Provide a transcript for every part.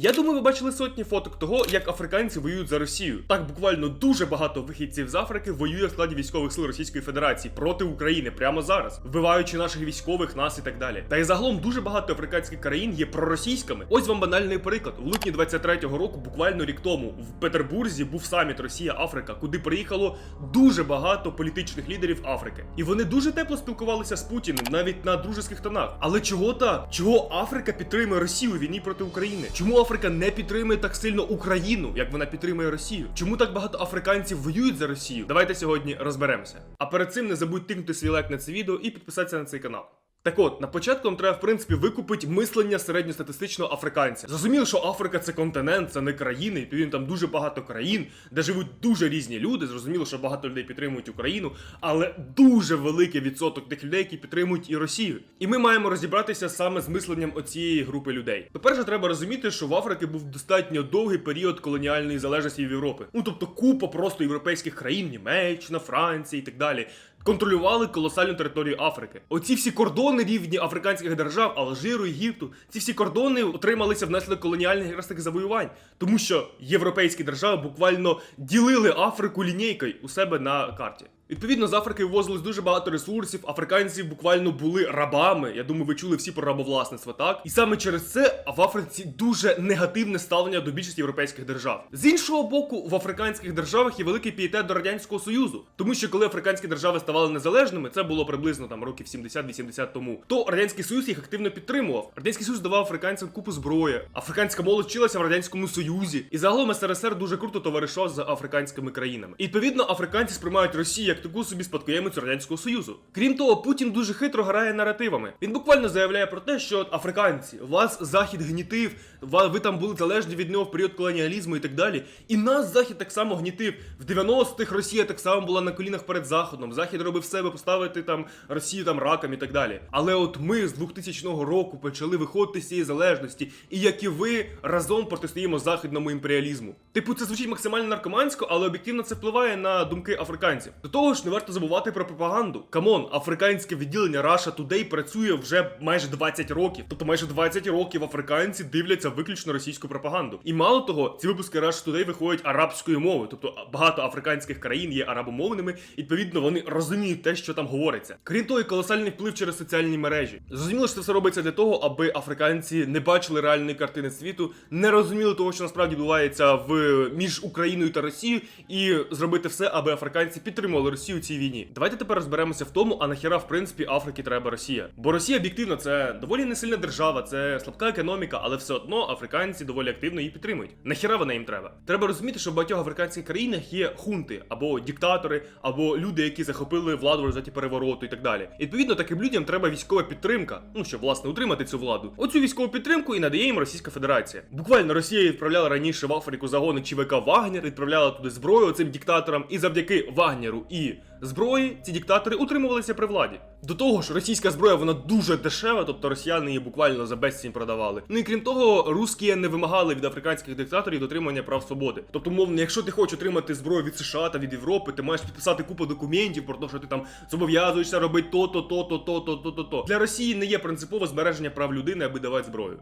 Я думаю, ви бачили сотні фоток того, як африканці воюють за Росію. Так буквально дуже багато вихідців з Африки воює в складі військових сил Російської Федерації проти України прямо зараз, вбиваючи наших військових, нас і так далі. Та й загалом дуже багато африканських країн є проросійськими. Ось вам банальний приклад. У липні 23-го року, буквально рік тому, в Петербурзі був саміт Росія-Африка, куди приїхало дуже багато політичних лідерів Африки. І вони дуже тепло спілкувалися з Путіним, навіть на дружеських тонах. Але чого так? Чого Африка підтримує Росію війні проти України? Чому Африка не підтримує так сильно Україну, як вона підтримує Росію? Чому так багато африканців воюють за Росію? Давайте сьогодні розберемося. А перед цим не забудь тикнути свій лайк на це відео і підписатися на цей канал. Так от, на початку вам треба, в принципі, викупити мислення середньостатистичного африканця. Зрозуміло, що Африка це континент, це не країни, відповідно там дуже багато країн, де живуть дуже різні люди. Зрозуміло, що багато людей підтримують Україну, але дуже великий відсоток тих людей, які підтримують і Росію. І ми маємо розібратися саме з мисленням оцієї групи людей. По-перше, треба розуміти, що в Африці був достатньо довгий період колоніальної залежності від Європи. Ну тобто купа просто європейських країн, Німеччина, Франція і так далі контролювали колосальну територію Африки. Оці всі кордони рівні африканських держав, Алжиру, Єгипту, ці всі кордони отрималися внаслідок колоніальних якраз таких завоювань, тому що європейські держави буквально ділили Африку лінійкою у себе на карті. Відповідно, з Африки вивозилось дуже багато ресурсів. Африканці буквально були рабами. Я думаю, ви чули всі про рабовласництво, так? І саме через це в Африці дуже негативне ставлення до більшості європейських держав. З іншого боку, в африканських державах є великий пієтет до радянського союзу, тому що коли африканські держави ставали незалежними, це було приблизно там років 70-80 тому. То радянський союз їх активно підтримував. Радянський союз давав африканцям купу зброї. Африканська молодь вчилася в радянському союзі, і загалом СРСР дуже круто товаришував з африканськими країнами. І відповідно, африканці сприймають Росію як таку собі спадкоємицю радянського союзу. Крім того, Путін дуже хитро грає наративами. Він буквально заявляє про те, що африканці, вас захід гнітив, ви там були залежні від нього в період колоніалізму і так далі. І нас захід так само гнітив. В 90-х Росія так само була на колінах перед заходом. Захід робив себе поставити там Росію там раком і так далі. Але от ми з 2000 року почали виходити з цієї залежності, і як і ви разом протистоїмо західному імперіалізму. Типу, це звучить максимально наркомансько, але об'єктивно це впливає на думки африканців. До того ж, не варто забувати про пропаганду. Камон, африканське відділення Russia Today працює вже майже 20 років. Тобто майже 20 років африканці дивляться виключно російську пропаганду. І мало того, ці випуски Russia Today виходять арабською мовою, тобто багато африканських країн є арабомовними, і, відповідно, вони розуміють те, що там говориться. Крім того, і колосальний вплив через соціальні мережі. Зрозуміло, що це все робиться для того, аби африканці не бачили реальної картини світу, не розуміли того, що насправді відбувається в між Україною та Росією, і зробити все, аби африканці підтримували Росію у цій війні. Давайте тепер розберемося в тому, а нахіра в принципі Африці треба Росія. Бо Росія об'єктивно це доволі не сильна держава, це слабка економіка, але все одно африканці доволі активно її підтримують. Нахіра вона їм треба. Треба розуміти, що в багатьох африканських країнах є хунти або диктатори, або люди, які захопили владу в результаті перевороту і так далі. І, відповідно, таким людям треба військова підтримка. Ну щоб власне утримати цю владу. Оцю військову підтримку і надає їм Російська Федерація. Буквально Росія відправляла раніше в Африку загони ЧВК Вагнер, відправляла туди зброю цим диктаторам, і завдяки Вагнеру і зброї ці диктатори утримувалися при владі. До того ж, російська зброя вона дуже дешева, тобто росіяни її буквально за безцінь продавали. Ну і крім того, русські не вимагали від африканських диктаторів дотримання прав свободи. Тобто, мовно, якщо ти хочеш отримати зброю від США та від Європи, ти маєш підписати купу документів про те, що ти там зобов'язуєшся робити то-то, то-то, то-то, то-то, то. Для Росії не є принципове збереження прав людини, аби давати зброю.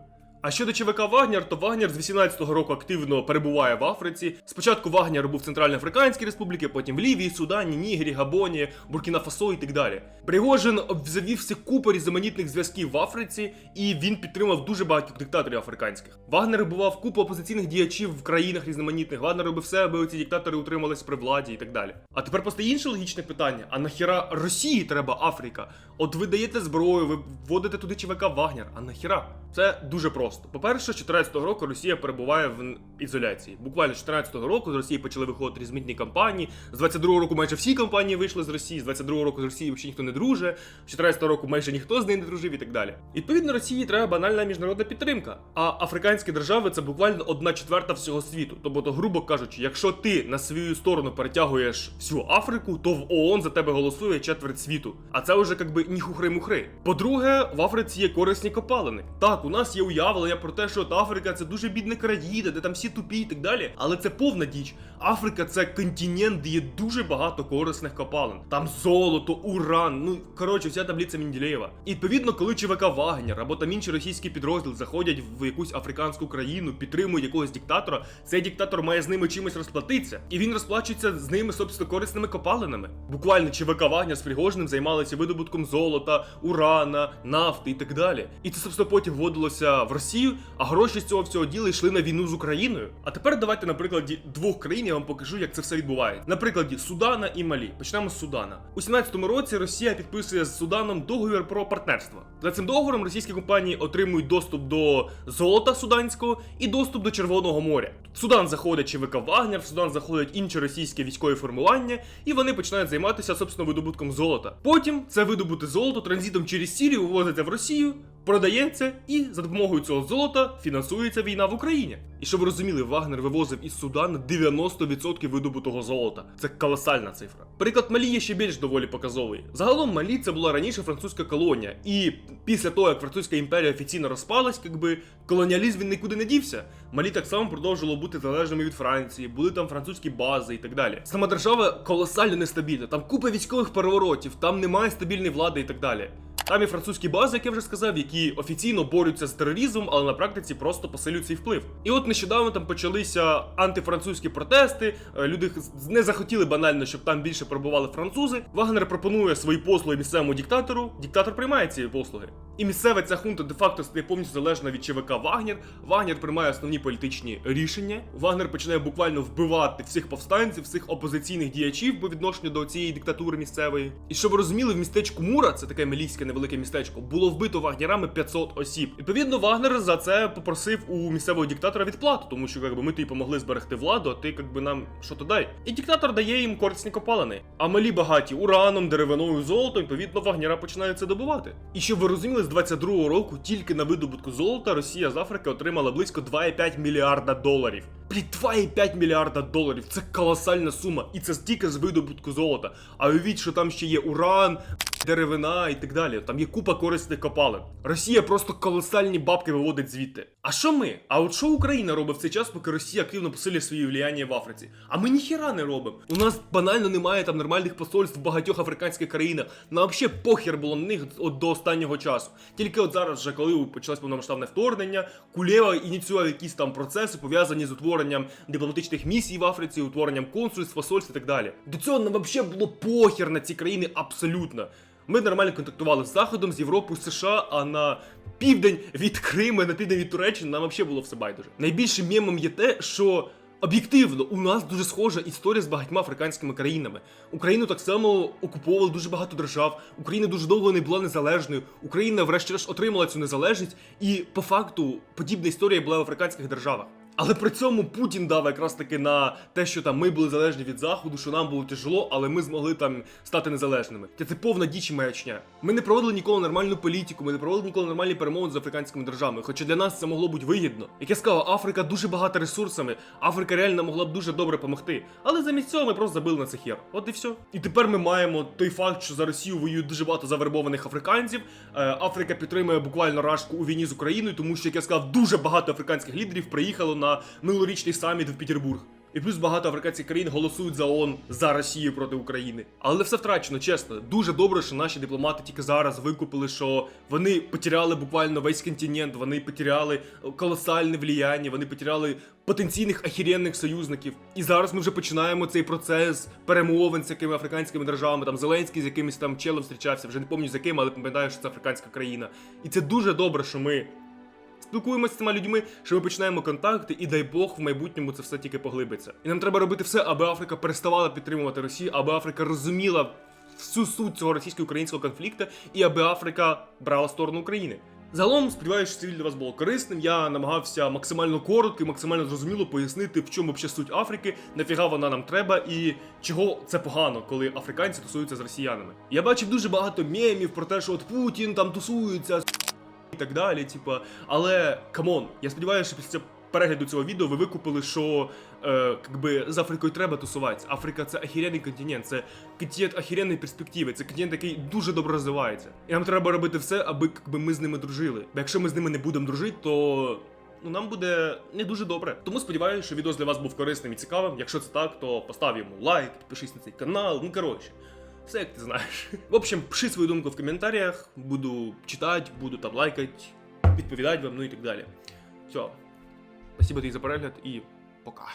А щодо ЧВК Вагнер, то Вагнер з 18-го року активно перебуває в Африці. Спочатку Вагнер був в Центральноафриканській республіці, потім в Лівії, Судані, Нігері, Габоні, Буркіна Фасо і так далі. Пригожин завівся купа різноманітних зв'язків в Африці, і він підтримав дуже багатьох диктаторів африканських. Вагнер бував купу опозиційних діячів в країнах різноманітних. Вагнер робив все, аби ці диктатори утримались при владі і так далі. А тепер постає інше логічне питання: а нахіра Росії треба Африка? От ви даєте зброю, ви вводите туди ЧВК Вагнер, а нахіра? Це дуже просто. По-перше, з 14-го року Росія перебуває в ізоляції. Буквально з 14-го року з Росії почали виходити різноманітні кампанії. З 22-го року майже всі компанії вийшли з Росії. З 22-го року з Росії взагалі ніхто не друже. З 14-го року майже ніхто з нею не дружив і так далі. Відповідно, Росії треба банальна міжнародна підтримка. А африканські держави це буквально одна четверта всього світу. Тобто, грубо кажучи, якщо ти на свою сторону перетягуєш всю Африку, то в ООН за тебе голосує четверть світу. А це вже якби ні хухри-мухри. По-друге, в Африці є корисні копалини. Так, у нас є уявлення. Розказували я про те, що от Африка це дуже бідна країна, де там всі тупі і так далі. Але це повна діч. Африка це континент, де є дуже багато корисних копалин. Там золото, уран, ну коротше, вся таблиця Менділеєва. І відповідно, коли ЧВК Вагнер або там інші російські підрозділи заходять в якусь африканську країну, підтримують якогось диктатора, цей диктатор має з ними чимось розплатитися, і він розплачується з ними, собственно, корисними копалинами. Буквально ЧВК Вагнер з Пригожним займалися видобутком золота, урана, нафти і так далі. І це, собственно, потім вводилося в Росію, а гроші з цього всього діла йшли на війну з Україною. А тепер давайте на прикладі двох країн я вам покажу, як це все відбувається. На прикладі Судана і Малі. Почнемо з Судана. У 17-му році Росія підписує з Суданом договір про партнерство. За цим договором російські компанії отримують доступ до золота суданського і доступ до Червоного моря. Судан заходить ЧВК Вагнер, в Судан заходять інші російські військові формування, і вони починають займатися собственно видобутком золота. Потім це видобуте золото транзитом через Сірію вивозиться в Росію, продається, і за допомогою цього золота фінансується війна в Україні. І щоб ви розуміли, Вагнер вивозив із Судану 90% видобутого золота. Це колосальна цифра. Приклад Малі є ще більш доволі показовий. Загалом Малі це була раніше французька колонія, і після того, як французька імперія офіційно розпалась, якби колоніалізм він нікуди не дівся. Малі так само продовжувало бути залежними від Франції, були там французькі бази і так далі. Сама держава колосально нестабільна, там купа військових переворотів, там немає стабільної влади і так далі. Там є французькі бази, як я вже сказав, які офіційно борються з тероризмом, але на практиці просто посилюють свій вплив. І от нещодавно там почалися антифранцузькі протести. е, Люди не захотіли банально, щоб там більше пробували французи. Вагнер пропонує свої послуги місцевому диктатору. Диктатор приймає ці послуги. І місцева ця хунта де-факто стає повністю залежна від ЧВК Вагнер. Вагнер приймає основні політичні рішення. Вагнер починає буквально вбивати всіх повстанців, всіх опозиційних діячів по відношенню до цієї диктатури місцевої. І щоб розуміли, в містечку Мура, це таке мілійське невелике містечко, було вбито вагнерами 500 осіб. Відповідно, Вагнер за це попросив у місцевого диктатора відплату, тому що якби ми тобі помогли зберегти владу, а ти якби нам що то дай. І диктатор дає їм корисні копалини. А малі багаті ураном, деревиною, золотом, відповідно, Вагнера починають це добувати. І щоб ви розуміли, з 22-го року тільки на видобутку золота Росія з Африки отримала близько 2,5 мільярда доларів. Блін, 2,5 мільярда доларів. Це колосальна сума. І це стільки з видобутку золота. А уявіть, що там ще є уран, деревина і так далі. Там є купа корисних копалин. Росія просто колосальні бабки виводить звідти. А що ми? А от що Україна робить в цей час, поки Росія активно посилює свої влияння в Африці? А ми ніхіра не робимо. У нас банально немає там нормальних посольств в багатьох африканських країнах. Нам взагалі похер було на них от до останнього часу. Тільки от зараз, вже коли почалось повномасштабне вторгнення, Кулєва ініціював якісь там процеси пов'язані з утворенням дипломатичних місій в Африці, утворенням консульств, посольств і так далі. До цього нам взагалі було похер на ці країни абсолютно. Ми нормально контактували з Заходом, з Європою, з США, а на південь від Криму, на південь від Туреччини нам взагалі було все байдуже. Найбільшим мемом є те, що. Об'єктивно, у нас дуже схожа історія з багатьма африканськими країнами. Україну так само окуповували дуже багато держав. Україна дуже довго не була незалежною. Україна, врешті-решт, отримала цю незалежність, і по факту подібна історія була в африканських державах. Але при цьому Путін дав якраз таки на те, що там ми були залежні від заходу, що нам було тяжело, але ми змогли там стати незалежними. Це, це повна діч і маячня. Ми не проводили ніколи нормальну політику, ми не проводили ніколи нормальні перемовини з африканськими державами. Хоча для нас це могло бути вигідно. Як я сказав, Африка дуже багата ресурсами. Африка реально могла б дуже добре допомогти. Але замість цього ми просто забили на це хер. От і все. І тепер ми маємо той факт, що за Росію воюють дуже багато завербованих африканців. Е, Африка підтримує буквально рашку у війні з Україною, тому що, як я сказав, дуже багато африканських лідерів приїхало на минулорічний саміт в Петербург. І плюс багато африканських країн голосують за ООН за Росію проти України. Але все втрачено, чесно. Дуже добре, що наші дипломати тільки зараз викупили, що вони потеряли буквально весь континент, вони потеряли колосальне влияння, вони потеряли потенційних ахіренних союзників. І зараз ми вже починаємо цей процес перемовин з якими африканськими державами. Там Зеленський з якимось там челом зустрічався, вже не пам'ятаю з яким, але пам'ятаю, що це африканська країна. І це дуже добре, що ми спілкуємося з цими людьми, що ми починаємо контакти, і дай Бог в майбутньому це все тільки поглибиться. І нам треба робити все, аби Африка переставала підтримувати Росію, аби Африка розуміла всю суть цього російсько-українського конфлікту, і аби Африка брала сторону України. Загалом, сподіваюся, що це для вас було корисним. Я намагався максимально коротко і максимально зрозуміло пояснити, в чому взагалі суть Африки, нафіга вона нам треба і чого це погано, коли африканці тусуються з росіянами. Я бачив дуже багато мемів про те, що от Путін там тусується і так далі. Типа, але камон, я сподіваюся, що після перегляду цього відео ви викупили, що е, якби, з Африкою треба тусуватися. Африка це ахіренний континент, це континент ахіренної перспективи, це континент, який дуже добре розвивається. І нам треба робити все, аби якби, ми з ними дружили. Бо якщо ми з ними не будемо дружити, то. Ну, нам буде не дуже добре. Тому сподіваюся, що відео для вас був корисним і цікавим. Якщо це так, то постав йому лайк, підпишись на цей канал. Ну коротше, все як ти знаєш. В общем, пиши свою думку в коментарях, буду читати, буду там лайкати, відповідати вам, ну і так далі. Все. Спасибо тобі за перегляд і пока.